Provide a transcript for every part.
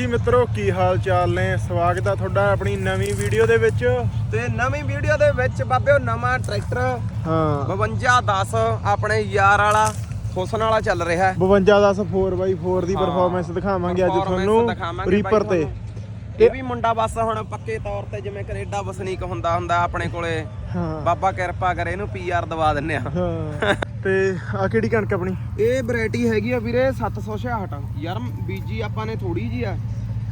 ਹਾਂਜੀ ਮਿੱਤਰੋ ਕੀ ਹਾਲ ਚਾਲ ਨੇ? ਸਵਾਗਤ ਆ ਤੁਹਾਡਾ ਆਪਣੀ ਨਵੀਂ ਵੀਡੀਓ ਦੇ ਵਿੱਚ। ਤੇ ਨਵੀਂ ਵੀਡੀਓ ਦੇ ਵਿੱਚ ਬਾਬਿਓ ਨਵਾਂ ਟਰੈਕਟਰ ਹਾਂ। 5210 ਆਪਣੇ ਯਾਰ ਵਾਲਾ ਹੁਸਨ ਵਾਲਾ ਚੱਲ ਰਿਹਾ। ਹੈ 5210 4x4 ਦੀ ਪਰਫਾਰਮੈਂਸ ਦਿਖਾਵਾਂਗੇ ਅੱਜ ਤੁਹਾਨੂੰ ਰੀਪਰ ਤੇ। ਇਹ ਵੀ ਮੁੰਡਾ ਬਸ ਹੁਣ ਪੱਕੇ ਤੌਰ ਤੇ ਜਿਵੇਂ ਕੈਨੇਡਾ ਵਸਨੀਕ ਹੁੰਦਾ ਹੁੰਦਾ ਆਪਣੇ ਕੋਲੇ। ਹਾਂ। ਬਾਬਾ ਕਿਰਪਾ ਕਰੇ ਇਹਨੂੰ ਪੀਆਰ ਦਵਾ ਦਿੰਨੇ ਆ। ਹਾਂ। ਤੇ ਆ ਕਿਹੜੀ ਕਣਕ ਆਪਣੀ? ਇਹ ਵੈਰਾਈਟੀ ਹੈਗੀ ਆ ਵੀਰੇ 766 ਯਾਰ ਬੀਜੀ ਆਪਾਂ ਨੇ ਥੋੜੀ ਜੀ ਆ।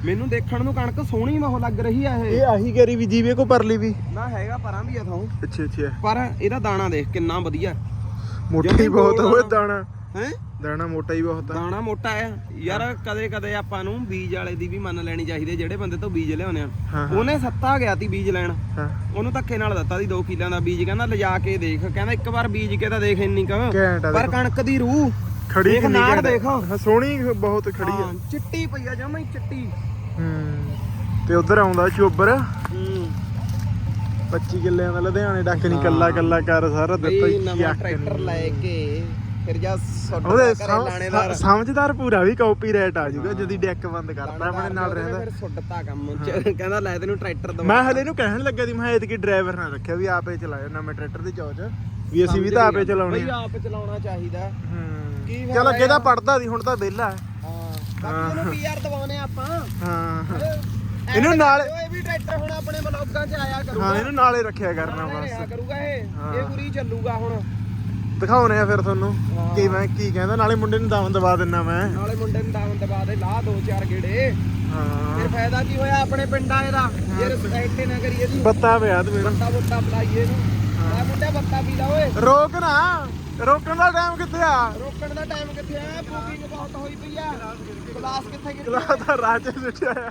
ਮੈਨੂੰ ਦੇਖਣ ਨੂੰ ਕਣਕ ਸੋਹਣੀ ਬਹੁਤ ਲੱਗ ਰਹੀ ਆ ਇਹ। ਇਹ ਆਹੀ ਕਰੀ ਵੀ ਜੀਵੇ ਕੋ ਪਰਲੀ ਵੀ। ਨਾ ਹੈਗਾ ਪਰਾਂ ਵੀ ਆ ਥਾਂ ਅੱਛਾ ਅੱਛਾ। ਪਰ ਇਹਦਾ ਦਾਣਾ ਦੇਖ ਕਿੰਨਾ ਵਧੀਆ। ਮੋਟਾ ਬਹੁਤ ਹੋਏ। ਦਾਣਾ। ਹੈ? ਦਾਣਾ ਮੋਟਾ ਹੀ ਬਹੁਤ ਆ। ਦਾਣਾ ਮੋਟਾ ਆ। ਯਾਰ ਕਦੇ ਕਦੇ ਆਪਾਂ ਨੂੰ ਬੀਜ ਵਾਲੇ ਦੀ ਵੀ ਮੰਨ ਲੈਣੀ ਚਾਹੀਦੀ ਹੈ, ਜਿਹੜੇ ਬੰਦੇ ਤੋਂ ਬੀਜ ਲਿਆਉਨੇ ਆ। ਹਾਂ ਹਾਂ। ਉਹਨੇ ਸੱਤਾ ਗਿਆ ਤੀ ਬੀਜ ਲੈਣ। ਹਾਂ। ਉਹਨੂੰ ਧੱਕੇ ਨਾਲ ਦਿੱਤਾ ਦੀ 2 ਕਿੱਲਿਆਂ ਦਾ ਬੀਜ। ਕਹਿੰਦਾ ਲਿਜਾ ਕੇ ਦੇਖ। ਕਹਿੰਦਾ ਇੱਕ ਵਾਰ ਬੀਜ ਕੇ ਤਾਂ ਦੇਖ ਇੰਨੀ ਕ। ਘੈਂਟ ਆ ਪਰ ਦੇਖੋ। ਕਣਕ ਦੀ ਰੂਹ। ਖੜੀ ਦੇਖ ਕਿੰਨੀ ਨਾੜ ਘੈਂਟ ਆ। ਦੇਖ। ਹਾਂ ਸੋਹਣੀ ਬਹੁਤ ਖੜੀ ਆ। ਹਾਂ, ਚਿੱਟੀ ਪਈ ਆ ਜਮਾ ਹੀ ਚਿੱਟੀ। ਹੂੰ। ਤੇ ਉਧਰ ਆਉਂਦਾ ਚੋਬਰ ਹੂੰ। 25 ਕਿੱਲਿਆਂ ਦਾ ਲੁਧਿਆਣੇ ਡੱਕ ਨਹੀਂ ਹਾਂ। ਕੱਲਾ ਕੱਲਾ ਕਰ ਸਾਰਾ ਦਿੱਤਾ ਬਈ ਹੀ ਨਵਾਂ ਟਰੈਕਟਰ ਲੈ ਕੇ ਫਿਰ ਜਾ ਉਹਦੇ ਲਾਣੇਦਾਰ। ਸਮਝਦਾਰ ਪੂਰਾ ਵੀ ਕਾਪੀਰਾਈਟ ਆ ਜਾਊਗਾ ਜਦੀ ਡੈਕ ਬੰਦ ਕਰਤਾ ਆਪਣੇ ਨਾਲ ਰਹਿੰਦਾ। ਫਿਰ ਸੁੱਟਤਾ ਕੰਮ ਚ ਕਹਿੰਦਾ ਲੈ ਤੈਨੂੰ ਟਰੈਕਟਰ ਦਵਾ। ਮੈਂ ਹਲੇ ਨੂੰ ਕਹਿਣ ਲੱਗਾ ਸੀ ਮੈਂ ਐਤਕੀ ਡਰਾਈਵਰ ਨਾ ਰੱਖਿਆ ਵੀ ਆਪੇ ਚਲਾਇਓ ਨਵੇਂ ਟਰੈਕਟਰ ਦੀ ਚੌਚ ਵੀ ਅਸੀਂ ਵੀ ਤਾਂ ਆਪੇ ਚਲਾਉਣੇ ਬਈ ਆ। ਆਪ ਚਲਾਉਣਾ ਚਾਹੀਦਾ। ਹੂੰ। ਕੀ ਫਾਇਦਾ ਚਲ ਅੱਗੇ ਤਾਂ ਯਾਰ? ਪੜਦਾ ਸੀ ਹੁਣ ਤਾਂ ਵਿਹਲਾ ਹੈ। ਹਾਂ। ਬਾਕੀ ਇਹਨੂੰ ਪੀਆਰ ਦਵਾਉਨੇ ਆਪਾਂ। ਹਾਂ। ਇਹ ਇਹਨੂੰ ਨਾਲ- ਇਹ ਵੀ ਟਰੈਕਟਰ ਹੁਣ ਆਪਣੇ ਬਲੌਗਾਂ 'ਚ ਆਇਆ ਕਰੂਗਾ। ਹਾਂ ਇਹਨੂੰ ਨਾਲੇ ਰੱਖਿਆ ਕਰਨਾ ਬਸ। ਕਰੂਗਾ ਇਹ। ਹਾਂ। ਇਹ ਉਰੀ ਚੱਲੂਗਾ ਹੁਣ। ਦਿਖਾਉਣੇ ਆ ਫਿਰ ਤੁਹਾਨੂੰ। ਕੀ ਮੈਂ ਕੀ ਕਹਿੰਦਾ ਨਾਲੇ ਮੁੰਡੇ ਨੂੰ ਦਮ ਦਵਾ ਦਿੰਨਾ ਮੈਂ। ਨਾਲੇ ਮੁੰਡੇ ਨੂੰ ਦਾਵਨ ਦਬਾ ਦੇ ਲਾ ਦੋ ਚਾਰ ਗੇੜੇ। ਹਾਂ। ਫਿਰ ਫਾਇਦਾ ਕੀ ਹੋਇਆ ਆਪਣੇ ਪਿੰਡਾਂ ਇਹਦਾ? ਜੇ ਰਿਸਪੈਕਟ ਨਾ ਕਰੀਏ ਦੀ ਬੱਤਾ ਪਿਆ ਤੇ ਮੇਰਾ ਬੱਤਾ ਬੁੱਤਾ ਬੁਲਾਈਏ ਇਹਨੂੰ। ਮੈਂ ਮੁੰਡਾ ਬੱਤਾ ਪੀ ਲਾ ਓਏ। ਰੋਕ ਨਾ। ਰੋਕਣ ਦਾ ਟਾਈਮ ਕਿੱਥੇ ਆ? ਰੋਕਣ ਦਾ ਟਾਈਮ ਕਿੱਥੇ ਆ? ਬੁਕਿੰਗ ਬਹੁਤ ਹੋਈ ਪਈ ਆ। ਕਲਾਸ ਕਿੱਥੇ ਗਈ ਚਲਾ ਤਾਂ ਰਾਜ ਸੁੱਟਿਆ ਆ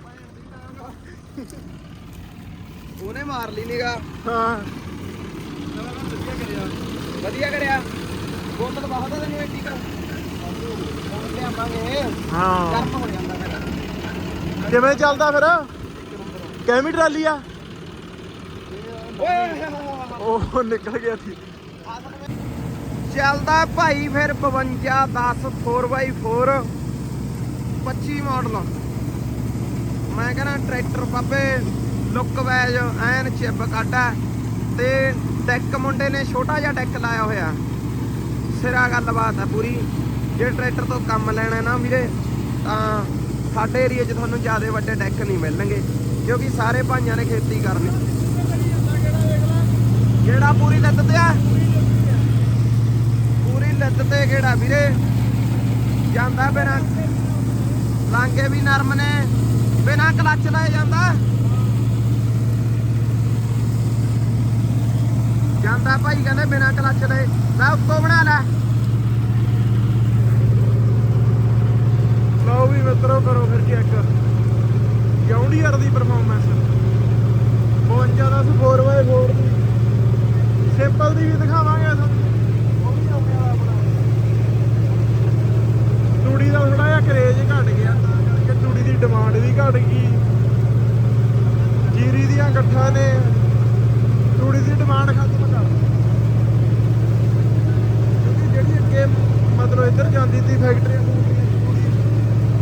ਉਹਨੇ ਮਾਰ ਲਈ ਨਿਗਾ ਹਾਂ। ਵਧੀਆ ਕਰਿਆ। ਬੋਤਲ ਬਹੁਤ ਆ ਤੈਨੂੰ ਐਡੀ ਕਰ ਹੁਣ ਲਿਆਵਾਂਗੇ। ਹਾਂ। ਗਰਮ ਹੋ ਜਾਂਦਾ ਫਿਰ। ਕਿਵੇਂ ਚੱਲਦਾ ਫਿਰ? ਕਿਵੇਂ ਟਰਾਲੀ ਆ? ਓਏ। ਉਹ ਨਿਕਲ ਗਿਆ ਸੀ। ਚੱਲਦਾ ਭਾਈ ਫਿਰ 52 10 4x4 25 ਮਾਡਲ ਮੈਂ ਕਹਿੰਦਾ ਟਰੈਕਟਰ ਬਾਬੇ ਲੁੱਕ ਵੈਜ ਐਨ ਚਿੱਬ ਕਾਟਾ ਤੇ ਡੈਕ ਮੁੰਡੇ ਨੇ ਛੋਟਾ ਜਿਹਾ ਡੈਕ ਲਾਇਆ ਹੋਇਆ। ਸਿਰਾ ਗੱਲਬਾਤ ਆ ਪੂਰੀ। ਜੇ ਟਰੈਕਟਰ ਤੋਂ ਕੰਮ ਲੈਣਾ ਨਾ ਵੀਰੇ, ਤਾਂ ਸਾਡੇ ਏਰੀਆ 'ਚ ਤੁਹਾਨੂੰ ਜ਼ਿਆਦਾ ਵੱਡੇ ਡੈਕ ਨਹੀਂ ਮਿਲਣਗੇ, ਕਿਉਂਕਿ ਸਾਰੇ ਭਾਈਆਂ ਨੇ ਖੇਤੀ ਕਰਨੀ। ਜਿਹੜਾ ਪੂਰੀ ਲੱਤ ਤੇ ਆ? ਪੂਰੀ ਲੱਤ ਤੇ ਕਿਹੜਾ ਵੀਰੇ? ਜਾਂਦਾ ਬਿਨਾਂ ਲਾਂਗੇ ਵੀ ਨਰਮ ਨੇ, ਬਿਨਾਂ ਕਲੱਚ ਦਾ ਜਾਂਦਾ। ਜਾਂਦਾ ਭਾਈ ਕਹਿੰਦੇ ਬਿਨਾ ਕਲੱਚ ਦੇ। ਲੈ ਉੱਤੋਂ ਬਣਾ ਲੈ। ਲਓ ਵੀ ਮਿੱਤਰੋ, ਕਰੋ ਫਿਰ ਚੈੱਕ ਜੌਂਡੀਅਰ ਦੀ ਪਰਫਾਰਮੈਂਸ 52 ਦਾ 4x4 ਦੀ। ਸਿੰਪਲ ਦੀ ਵੀ ਦਿਖਾਵਾਂਗੇ ਤੁਹਾਨੂੰ ਉਹ ਵੀ ਆਪਣੇ ਵਾਲਾ ਆਪਣਾ। ਤੂੜੀ ਦਾ ਥੋੜਾ ਜਿਹਾ ਕਰੇਜ ਘਟ ਗਿਆ, ਤਾਂ ਕਰਕੇ ਤੂੜੀ ਦੀ ਡਿਮਾਂਡ ਵੀ ਘਟ ਗਈ। ਜੀਰੀ ਦੀਆਂ ਗੱਠਾਂ ਨੇ। ਤੂੜੀ ਦੀ ਡਿਮਾਂਡ ਖਤਮ ਕਿਉਂਕਿ ਜਿਹੜੀ ਅੱਗੇ ਮਤਲਬ ਇੱਧਰ ਜਾਂਦੀ ਸੀ ਫੈਕਟਰੀ ਤੂੜੀ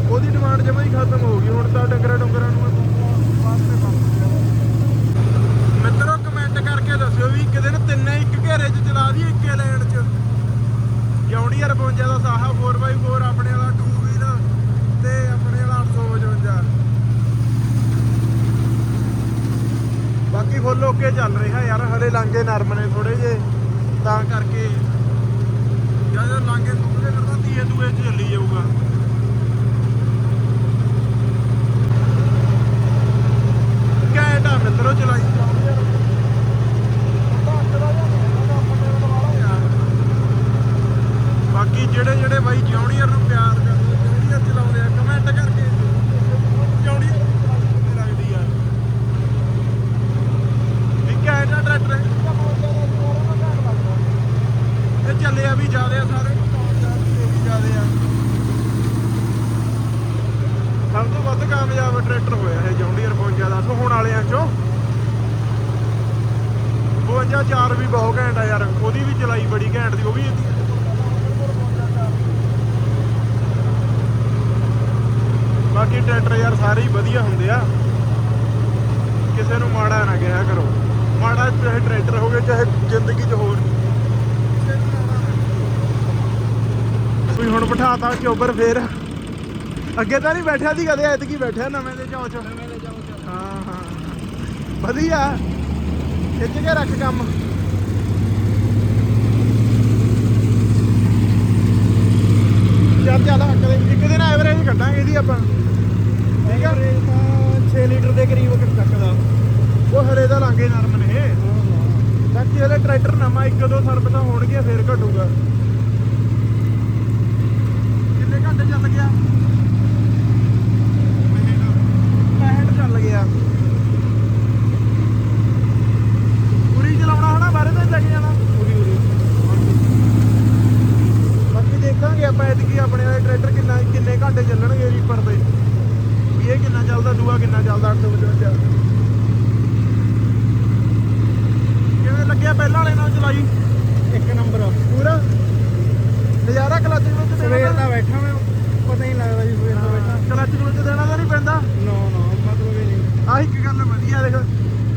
ਉਹਦੀ ਡਿਮਾਂਡ ਜਮਾ ਹੀ ਖਤਮ ਹੋ ਗਈ। ਹੁਣ ਤਾਂ ਡੰਗਰਾਂ ਡੰਗਰਾਂ ਨੂੰ ਵਾਸਤੇ ਬੰਦ ਮਿੱਤਰੋ ਕਮੈਂਟ ਕਰਕੇ ਦੱਸਿਓ ਵੀ ਇੱਕ ਦਿਨ ਤਿੰਨੇ ਇੱਕ ਘੇਰੇ 'ਚ ਚਲਾ ਦੀ ਇੱਕੇ ਲੈਣ 'ਚ। ਜੌਂਡੀਅਰ 52 ਦਾ ਸਾਹਾ 4x4 ਆਪਣੇ ਵਾਲਾ 2 ਵੀਲ ਤੇ ਆਪਣੇ ਵਾਲਾ 855 ਬਾਕੀ ਫੁੱਲ ਓਕੇ ਚੱਲ ਰਿਹਾ ਯਾਰ ਲਾਂਗੇ ਨਰਮ ਨੇ ਥੋੜੇ ਜੇ ਤਾਂ ਕਰਕੇ ਜਦੋਂ ਲਾਂਗੇ ਸੁੱਕਦੇ ਕਰਦਾ ਧੀਏ ਦੂਏ 'ਚ ਚੱਲੀ ਜਾਊਗਾ ਘੈਂਟ ਆ ਮਿੱਤਰੋ ਚਲਾਈ ਬਾਕੀ ਜਿਹੜੇ ਜਿਹੜੇ ਬਾਈ ਜੌਨੀਅਰ ਨੂੰ ਪਿਆਰ ਕਰਦੇ ਜੌਨੀਅਰ ਚਲਾਉਂਦੇ ਆ ਕਮੈਂਟ ਕਰਕੇ ਜੌਨੀਅਰ ਕਿਵੇਂ ਲੱਗਦੀ ਆ ਵੀ ਘੈਂਟ ਆ ਟਰੈਕਟਰ ਇਹ ਚੱਲਿਆ ਵੀ ਜ਼ਿਆਦੇ ਆ ਸਾਰੇ। ਜ਼ਿਆਦੇ ਆ ਸਭ ਤੋਂ ਵੱਧ ਕਾਮਯਾਬ ਟਰੈਕਟਰ ਹੋਇਆ ਇਹ ਜੌਂਡੀਅਰ 52 ਦਾ ਸੋ ਹੁਣ ਵਾਲਿਆਂ ਚੋਂ। 52 ਚਾਰ ਵੀ ਬਹੁਤ ਘੈਂਟ ਆ ਯਾਰ, ਉਹਦੀ ਵੀ ਚਲਾਈ ਬੜੀ ਘੈਂਟ ਦੀ ਉਹ ਵੀ ਬਾਕੀ ਟਰੈਕਟਰ ਯਾਰ ਸਾਰੇ ਹੀ ਵਧੀਆ ਹੁੰਦੇ ਆ। ਕਿਸੇ ਨੂੰ ਮਾੜਾ ਨਾ ਕਿਹਾ ਕਰੋ। ਮਾੜਾ ਚਾਹੇ ਟਰੈਕਟਰ ਹੋਵੇ, ਚਾਹੇ ਜ਼ਿੰਦਗੀ 'ਚ ਹੋਰ ਕੋਈ ਹੁਣ ਬਿਠਾਤਾ ਚੋਬਰ ਫੇਰ। ਅੱਗੇ ਤਾਂ ਨਹੀਂ ਬੈਠਿਆ ਸੀ ਕਦੇ ਐਤਕੀ ਬੈਠਿਆ ਨਵੇਂ ਦੇ ਚੌਚ ਨਵੇਂ ਦੇ ਚੌਚ ਹਾਂ ਹਾਂ। ਵਧੀਆ। ਖਿੱਚ ਕੇ ਰੱਖ ਕੰਮ। ਚੱਲ ਅਗਲੇ ਇੱਕ ਦਿਨ ਐਵਰੇਜ ਕੱਢਾਂਗੇ ਇਹਦੀ ਆਪਾਂ। ਠੀਕ ਆ? 6 ਲੀਟਰ ਦੇ ਕਰੀਬ ਉਹ ਹਰੇ ਦਾ ਲਾਂਗੇ ਨਰਮ ਨੇ। ਬਾਕੀ ਹਲੇ ਟਰੈਕਟਰ ਨਵਾਂ ਇੱਕ ਦੋ ਸਰਵਿਸਾਂ ਹੋਣਗੀਆਂ ਫੇਰ ਘਟੂਗਾ। ਕਿੰਨੇ ਘੰਟੇ ਚੱਲ ਗਿਆ? 65 ਚੱਲ ਗਿਆ। ਪੂਰੀ ਚਲਾਉਣਾ ਹੋਣਾ ਬਾਰੇ ਤਾਂ ਲੈ ਕੇ ਜਾਣਾ। ਪੂਰੀ ਪੂਰੀ ਬਾਕੀ ਦੇਖਾਂਗੇ ਆਪਾਂ ਐਤਕੀ ਆਪਣੇ ਵਾਲੇ ਟਰੈਕਟਰ ਕਿੰਨਾ ਕਿੰਨੇ ਘੰਟੇ ਚੱਲਣਗੇ ਰੀਪਰ ਤੇ ਵੀ ਇਹ ਕਿੰਨਾ ਚੱਲਦਾ ਦੂਆ ਕਿੰਨਾ ਚੱਲਦਾ 855 ਕਿਵੇਂ ਲੱਗਿਆ ਪਹਿਲਾਂ ਵਾਲੇ ਨਾਲ ਚਲਾਈ? ਇੱਕ ਨੰਬਰ। ਪੂਰਾ? ਨਜ਼ਾਰਾ ਕਲੱਚ ਵਿੱਚ ਸਵੇਰ ਦਾ ਬੈਠਾ ਮੈਂ। ਪਤਾ ਹੀ ਲੱਗਦਾ ਜੀ ਸਵੇਰ ਦਾ ਬੈਠਾ। ਕਲੱਚ ਵਿੱਚ ਦੇਣਾ ਤਾਂ ਨਹੀਂ ਪੈਂਦਾ। ਨੋ ਨੋ ਮਤਲਬ ਹੀ ਨਹੀਂ। ਆਹ ਇੱਕ ਗੱਲ ਵਧੀਆ ਦੇਖ।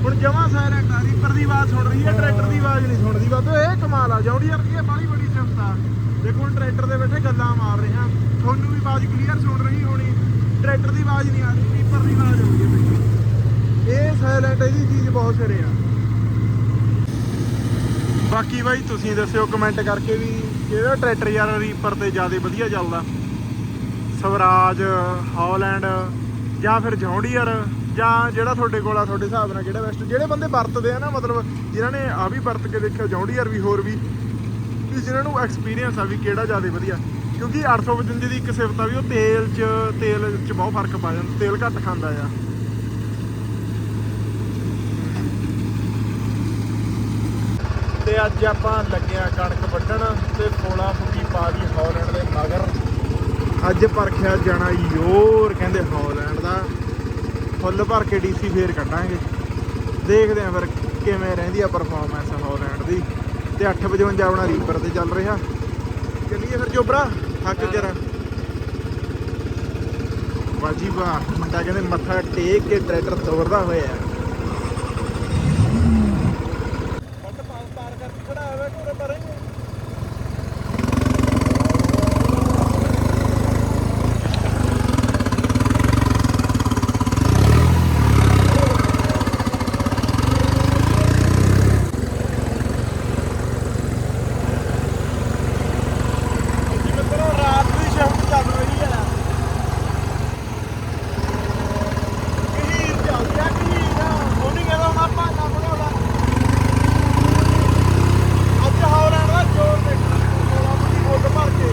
ਹੁਣ ਜਮਾ ਸਾਇਲੈਂਟ ਆ ਰੀਪਰ ਦੀ ਆਵਾਜ਼ ਸੁਣ ਰਹੀ ਹੈ ਟਰੈਕਟਰ ਦੀ ਆਵਾਜ਼ ਨਹੀਂ ਸੁਣਦੀ ਬਾਬੇ ਇਹ ਕਮਾਲ ਆ ਜੌਂਡੀ ਯਾਰ ਦੀ ਬਾਲੀ ਬੜੀ ਸਿਫਤ ਆ ਦੇਖੋ ਹੁਣ ਟਰੈਕਟਰ ਦੇ ਬੈਠੇ ਗੱਲਾਂ ਮਾਰ ਰਹੇ ਹਾਂ। ਤੁਹਾਨੂੰ ਵੀ ਆਵਾਜ਼ ਕਲੀਅਰ ਸੁਣ ਰਹੀ ਹੋਣੀ। ਟਰੈਕਟਰ ਦੀ ਆਵਾਜ਼ ਨਹੀਂ ਆ ਰਹੀ ਰੀਪਰ ਦੀ ਆਵਾਜ਼ ਆਉਂਦੀ ਹੈ ਪਿੱਛੋਂ ਇਹ ਸਾਇਲੈਂਟ ਇਹਦੀ ਚੀਜ਼ ਬਹੁਤ ਸਿਰੇ ਆ। ਬਾਕੀ ਬਾਈ ਤੁਸੀਂ ਦੱਸਿਓ ਕਮੈਂਟ ਕਰਕੇ ਵੀ ਕਿਹੜਾ ਟਰੈਕਟਰ ਯਾਰ ਰੀਪਰ ਤੇ ਜ਼ਿਆਦਾ ਵਧੀਆ ਚੱਲਦਾ। ਸਵਰਾਜ, ਹੌਲੈਂਡ ਜਾਂ ਫਿਰ ਜੌਂਡੀਅਰ ਜਾਂ ਜਿਹੜਾ ਤੁਹਾਡੇ ਕੋਲ ਆ, ਤੁਹਾਡੇ ਹਿਸਾਬ ਨਾਲ ਕਿਹੜਾ ਬੈਸਟ ਜਿਹੜੇ ਬੰਦੇ ਵਰਤਦੇ ਆ ਨਾ, ਮਤਲਬ ਜਿਨ੍ਹਾਂ ਨੇ ਆ ਵੀ ਵਰਤ ਕੇ ਦੇਖਿਆ, ਜੌਂਡੀਅਰ ਵੀ, ਹੋਰ ਵੀ ਵੀ ਜਿਨ੍ਹਾਂ ਨੂੰ ਐਕਸਪੀਰੀਅੰਸ ਆ ਵੀ ਕਿਹੜਾ ਜ਼ਿਆਦਾ ਵਧੀਆ। ਕਿਉਂਕਿ 855 ਦੀ ਇੱਕ ਸਿਫਤ ਆ ਵੀ ਉਹ ਤੇਲ 'ਚ ਤੇਲ 'ਚ ਬਹੁਤ ਫ਼ਰਕ ਪਾ ਜਾਂਦਾ, ਤੇਲ ਘੱਟ ਖਾਂਦਾ ਆ। ਤੇ ਅੱਜ ਆਪਾਂ ਲੱਗਿਆ ਕਣਕ ਵੱਢਣ ਤੇ ਕੋਲਾ ਫੁੱਕੀ ਪਾ ਦੀ ਹਾਲੈਂਡ ਦੇ ਮਗਰ। ਅੱਜ ਪਰਖਿਆ ਜਾਣਾ ਯੋਰ ਕਹਿੰਦੇ ਹਾਲੈਂਡ ਦਾ। ਫੁੱਲ ਭਰ ਕੇ ਡੀਸੀ ਫੇਰ ਕੱਢਾਂਗੇ। ਦੇਖਦੇ ਆਂ ਫਿਰ ਕਿਵੇਂ ਰਹਿੰਦੀ ਆ ਪਰਫਾਰਮੈਂਸ ਹੌਲੈਂਡ ਦੀ। ਤੇ 855 ਆਪਣਾ ਰੀਪਰ ਤੇ ਚੱਲ ਰਿਹਾ। ਚੱਲੀਏ ਫਿਰ ਜੋਬਰਾ, ਥੱਕ ਜਰਾ ਬਾਜੀ ਵਾਹ ਮੁੰਡਾ ਕਹਿੰਦੇ ਮੱਥਾ ਟੇਕ ਕੇ ਟਰੈਕਟਰ ਤੋਰਦਾ ਹੋਇਆ ਵੱਟ ਪਾਰ ਪਾਰ ਕਰਕੇ ਖੜਾ ਹੋਇਆ ਕੋਰੇ ਪਰੇ ਜੀ ਮਿੱਤਰੋ ਰਾਤ ਦੀ ਸ਼ਿਫਟ ਚੱਲ ਰਹੀ ਹੈ ਕਹੀਰ ਚੱਲਦੀ ਆ ਕਹੀਰ ਉਹ ਨਹੀਂ ਕਹਿੰਦਾ ਹੁਣ ਆਪਾਂ ਕੰਮ ਬਣਾਉਣਾ ਅੱਜ ਹੌਲੈਂਡ ਦਾ ਜੋਰ ਦੇਖਣਾ ਕੋਲਾ ਬੁੱਢੀ ਫੁੱਲ ਭਰ ਕੇ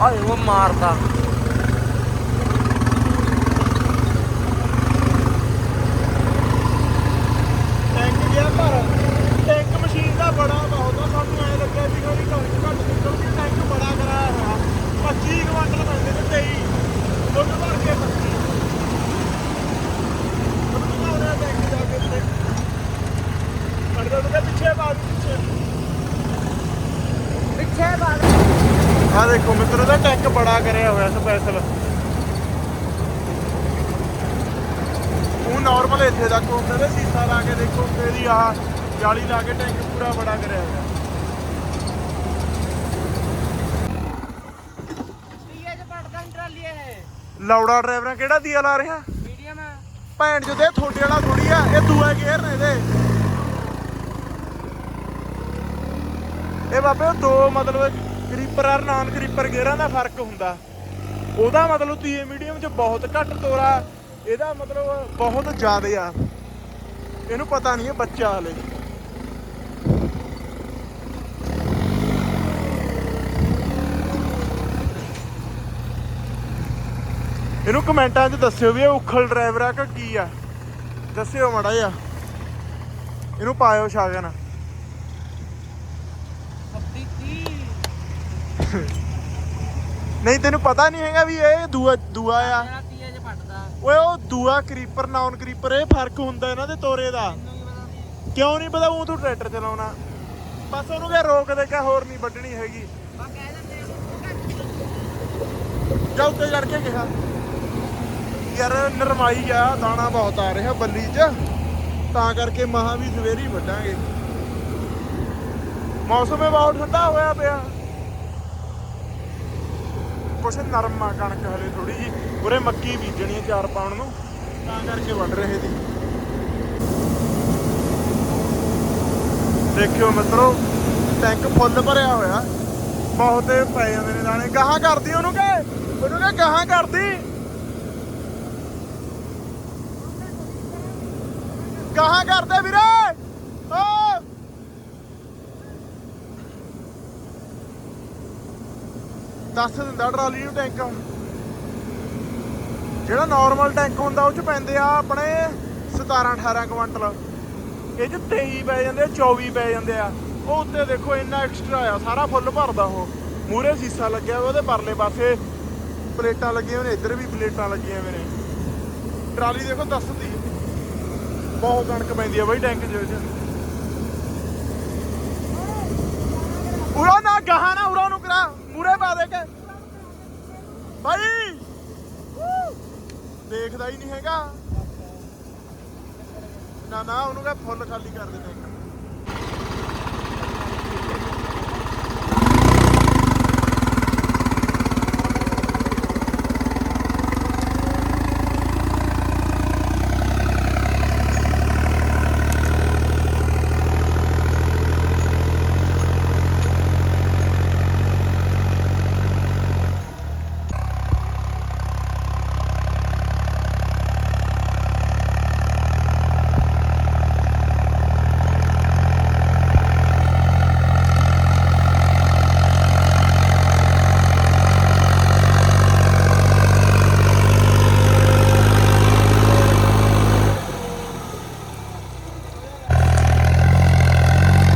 ਆਏ ਉਹ ਮਾਰਦਾ ਟੈਂਕ ਗਿਆ ਭਰ ਟੈਂਕ ਮਸ਼ੀਨ ਦਾ ਬੜਾ ਬਹੁਤ ਆ ਸਾਨੂੰ ਐ ਲੱਗਿਆ ਵੀ ਕੋਈ ਘੱਟ ਘੱਟ ਨਿਕਲਦੀ ਟੈਂਕ ਬੜਾ ਕਰਾਇਆ ਹੋਇਆ 25 ਕੁਇੰਟਲ ਪੈਂਦੇ ਤੇ 23 ਦੁੱਧ ਭਰ ਕੇ 25 ਸਮਝ ਨਾ ਰਿਹਾ ਟੈਂਕ ਜਾ ਕੇ ਉੱਤੇ ਅੜਦਾ ਉਹਦੇ ਪਿੱਛੇ ਬਾਅਦ ਪਿੱਛੇ ਪਿੱਛੇ ਬਾਗ ਆ ਦੇਖੋ ਮਿੱਤਰੋ ਦਾ ਟੈਂਕ ਬੜਾ ਕਰਿਆ ਹੋਇਆ ਸਪੈਸ਼ਲ ਉਹ ਨਾਰਮਲ ਇੱਥੇ ਤੱਕ ਹੁੰਦਾ ਤੇ ਸੀਸਾ ਲਾ ਕੇ ਦੇਖੋ ਤੇਰੀ ਆ ਜਾਲੀ ਲਾ ਕੇ ਟੈਂਕ ਪੂਰਾ ਬੜਾ ਕਰਿਆ ਹੋਇਆ। ਲੌੜਾ ਡਰਾਈਵਰਾਂ ਕਿਹੜਾ ਦੀਆ ਲਾ ਰਿਹਾ? ਮੀਡੀਅਮ। ਭੈਣ ਜੋ ਦੇ ਥੋੜੇ ਵਾਲਾ ਥੋੜੀ ਆ ਇਹ ਦੂਆ ਗੇਅਰ ਨੇ ਇਹਦੇ। ਇਹ ਬਾਬੇ ਦੋ ਮਤਲਬ ਕਰੀਪਰ ਔਰ ਨਾਨ ਕਰੀਪਰ ਗੇਅਰਾਂ ਦਾ ਫ਼ਰਕ ਹੁੰਦਾ। ਉਹਦਾ ਮਤਲਬ ਤੀਏ ਮੀਡੀਅਮ 'ਚ ਬਹੁਤ ਘੱਟ ਤੋਰਾ, ਇਹਦਾ ਮਤਲਬ ਬਹੁਤ ਜ਼ਿਆਦਾ ਆ। ਇਹਨੂੰ ਪਤਾ ਨਹੀਂ ਹੈ ਬੱਚਾ ਹਲੇ। ਇਹਨੂੰ ਕਮੈਂਟਾਂ 'ਚ ਦੱਸਿਓ ਵੀ ਇਹ ਉਖਲ ਡਰਾਈਵਰ ਆ ਕਿ ਕੀ ਆ। ਦੱਸਿਓ ਮੜਾ ਜਿਹਾ। ਇਹਨੂੰ ਪਾਇਓ ਸ਼ਾਗਨ ਸੱਤੀ 30 ਨਹੀਂ ਤੈਨੂੰ ਪਤਾ ਨਹੀਂ ਹੈਗਾ ਵੀ ਇਹ ਦੂਆ ਦੂਆ ਆ। ਤੀਏ ਚ ਓਏ ਉਹ ਦੂਆ ਕਰੀਪਰ ਨਾਨ ਕਰੀਪਰ ਇਹ ਫ਼ਰਕ ਹੁੰਦਾ ਇਹਨਾਂ ਦੇ ਤੋਰੇ ਦਾ। ਕਿਉਂ ਨਹੀਂ ਪਤਾ ਉਹ ਤੂੰ ਟਰੈਕਟਰ ਚਲਾਉਣਾ। ਬਸ ਉਹਨੂੰ ਕਿਹਾ ਰੋਕ ਦੇ ਕਿ ਹੋਰ ਨਹੀਂ ਵੱਢਣੀ ਹੈਗੀ। ਕਹਿ ਜਾ ਉੱਤੇ ਚੜ ਕੇ ਕਿਹਾ। ਯਾਰ ਨਰਮਾਈ ਆ ਦਾਣਾ ਬਹੁਤ ਆ ਰਿਹਾ ਬੱਲੀ 'ਚ। ਤਾਂ ਕਰਕੇ ਮਹਾ ਵੀ ਸਵੇਰੀ ਵੱਢਾਂਗੇ। ਮੌਸਮ ਇਹ ਬਹੁਤ ਠੰਡਾ ਹੋਇਆ ਪਿਆ। ਕੁਛ ਨਰਮ ਆ ਕਣਕ ਹਲੇ ਥੋੜੀ ਜੀ ਉਰੇ ਮੱਕੀ ਬੀਜਣੀ ਆ ਚਾਰ ਪਾਉਣ ਨੂੰ, ਤਾਂ ਕਰਕੇ ਵੱਢ ਰਹੇ ਸੀ। ਦੇਖਿਓ ਮਿੱਤਰੋ, ਟੈਂਕ ਫੁੱਲ ਭਰਿਆ ਹੋਇਆ। ਬਹੁਤੇ ਪੈ ਜਾਂਦੇ ਨੇ ਦਾਣੇ। ਗਾਹਾਂ ਕਰਦੀ ਉਹਨੂੰ ਕਹੇ ਉਹਨੂੰ ਕਹੇ ਗਾਹਾਂ ਕਰਦੀ? ਗਾਹਾਂ ਕਰਦੇ ਵੀਰੇ! ਦੱਸ ਦਿੰਦਾ ਟਰਾਲੀ ਨੂੰ ਟੈਂਕ। ਜਿਹੜਾ ਨਾਰਮਲ ਟੈਂਕ ਹੁੰਦਾ, ਉਹ ਚ ਪੈਂਦੇ ਆ ਆਪਣੇ 17 18 ਕੁਇੰਟਲ। ਇਹ ਚ 23 ਪੈ ਜਾਂਦੇ ਆ 24 ਪੈ ਜਾਂਦੇ ਆ। ਉਹ ਉੱਤੇ ਦੇਖੋ, ਇੰਨਾ ਐਕਸਟਰਾ ਆ, ਸਾਰਾ ਫੁੱਲ ਭਰਦਾ ਉਹ। ਮੂਰੇ ਸੀਸਾ ਲੱਗਿਆ ਹੋਇਆ ਉਹਦੇ ਪਰਲੇ ਪਾਸੇ। ਪਲੇਟਾਂ ਲੱਗੀਆਂ ਨੇ, ਇੱਧਰ ਵੀ ਪਲੇਟਾਂ ਲੱਗੀਆਂ ਹੋਈਆਂ ਨੇ। ਟਰਾਲੀ ਦੇਖੋ, ਦੱਸਦੀ। ਬਹੁਤ ਕਣਕ ਪੈਂਦੀ ਆ ਬਾਈ ਟੈਂਕ ਦੇ ਵਿੱਚ। ਉਰਾ ਨਾ, ਗਾਹਾਂ ਨਾ ਉਰਾ ਨੂੰ ਦੇ ਕੇ। ਬਾਈ। ਦੇਖਦਾ ਹੀ ਨਹੀਂ ਹੈਗਾ। ਨਾ ਨਾ, ਉਹਨੂੰ ਕਹ ਫੁੱਲ ਖਾਲੀ ਕਰ ਦੇ ਟੈਂਕ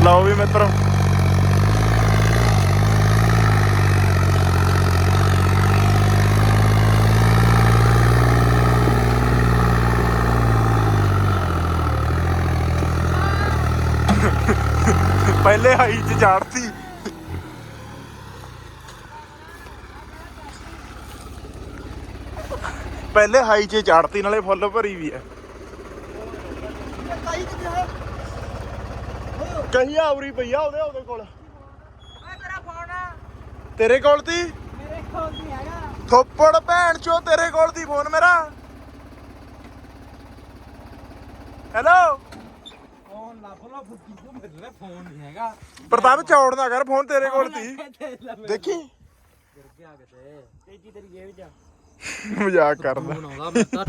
ਲਓ ਵੀ ਮਿੱਤਰੋ ਪਹਿਲੇ ਹਾਈ ਚ ਝਾੜਤੀ ਪਹਿਲੇ ਹਾਈ ਚ ਝਾੜਤੀ ਨਾਲੇ ਫੁੱਲ ਭਰੀ ਵੀ ਹੈ। ਕਹੀ ਆਵਰੀ ਪਈਆ ਉਹਦੇ ਉਹਦੇ ਕੋਲ। ਓਏ ਤੇਰਾ ਫੋਨ ਆ। ਤੇਰੇ ਕੋਲ ਤੀ? ਮੇਰੇ ਕੋਲ ਨਹੀਂ ਹੈਗਾ। ਥੋਪੜ ਭੈਣ ਚੋ ਤੇਰੇ ਕੋਲ ਦੀ ਫੋਨ ਮੇਰਾ। ਹੈਲੋ ਫੋਨ ਲੱਭ ਲੋ ਫੁੱਕੀ ਤੋਂ ਮੇਰੇ ਫੋਨ ਨਹੀਂ ਹੈਗਾ। ਪ੍ਰਤਾਪ ਚੌੜ ਨਾ ਕਰ ਫੋਨ ਤੇਰੇ ਕੋਲ ਤੀ ਦੇਖੀ? ਗਿਰ ਗਿਆ ਕਿਤੇ। ਤੇਜੀ ਤੇਰੀ ਜੇਬ ਚ ਮਜ਼ਾਕ ਕਰਦਾ। ਬਣਾਉਂਦਾ ਮੈਂ ਤਾਂ